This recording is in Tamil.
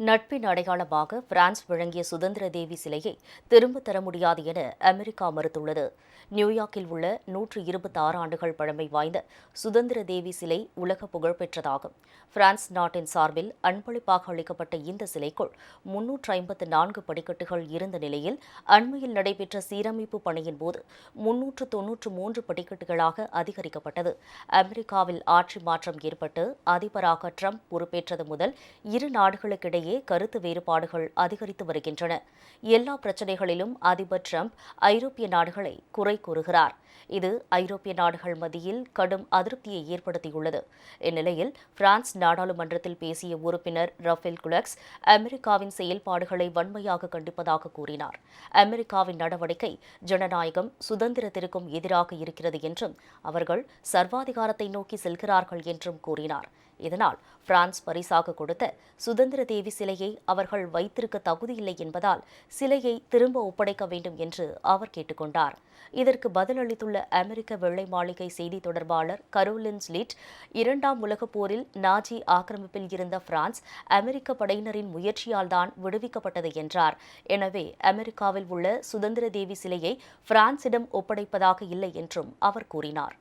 நட்பின் அடையாளமாக பிரான்ஸ் வழங்கிய சுதந்திர தேவி சிலையை திரும்ப தர முடியாது என அமெரிக்கா மறுத்துள்ளது. நியூயார்க்கில் உள்ள நூற்று இருபத்தி ஆறு ஆண்டுகள் பழமை வாய்ந்த சுதந்திர தேவி சிலை உலக புகழ்பெற்றதாகும் பிரான்ஸ் நாட்டின் சார்பில் அன்பளிப்பாக அளிக்கப்பட்ட இந்த சிலைக்குள் முன்னூற்று ஐம்பத்து நான்கு படிக்கட்டுகள் இருந்த நிலையில் அண்மையில் நடைபெற்ற சீரமைப்பு பணியின் போது முன்னூற்று தொன்னூற்று மூன்று படிக்கட்டுகளாக அதிகரிக்கப்பட்டது. அமெரிக்காவில் ஆட்சி மாற்றம் ஏற்பட்டு அதிபராக ட்ரம்ப் பொறுப்பேற்றது முதல் இரு நாடுகளுக்கிடையே கருத்து வேறுபாடுகள் அதிகரித்து வருகின்றன. எல்லா பிரச்சினைகளிலும் அதிபர் ட்ரம்ப் ஐரோப்பிய நாடுகளை குறை கூறுகிறார். இது ஐரோப்பிய நாடுகள் மத்தியில் கடும் அதிருப்தியை ஏற்படுத்தியுள்ளது. இந்நிலையில் பிரான்ஸ் நாடாளுமன்றத்தில் பேசிய உறுப்பினர் ரஃபேல் குலக்ஸ் அமெரிக்காவின் செயல்பாடுகளை வன்மையாக கண்டிப்பதாக கூறினார். அமெரிக்காவின் நடவடிக்கை ஜனநாயகம் சுதந்திரத்திற்கும் எதிராக இருக்கிறது என்றும் அவர்கள் சர்வாதிகாரத்தை நோக்கி செல்கிறார்கள் என்றும் கூறினார். இதனால் பிரான்ஸ் பரிசாக கொடுத்த சுதந்திர தேவி சிலையை அவர்கள் வைத்திருக்க தகுதியில்லை என்பதால் சிலையை திரும்ப ஒப்படைக்க வேண்டும் என்று அவர் கேட்டுக்கொண்டார். இதற்கு பதிலளித்துள்ள அமெரிக்க வெள்ளை மாளிகை செய்தி தொடர்பாளர் கரோலின் ஸ்லிட் இரண்டாம் உலகப் போரில் நாஜி ஆக்கிரமிப்பில் இருந்த பிரான்ஸ் அமெரிக்க படையினரின் முயற்சியால் தான் விடுவிக்கப்பட்டது என்றார். எனவே அமெரிக்காவில் உள்ள சுதந்திர தேவி சிலையை பிரான்சிடம் ஒப்படைப்பதாக இல்லை என்றும் அவர் கூறினார்.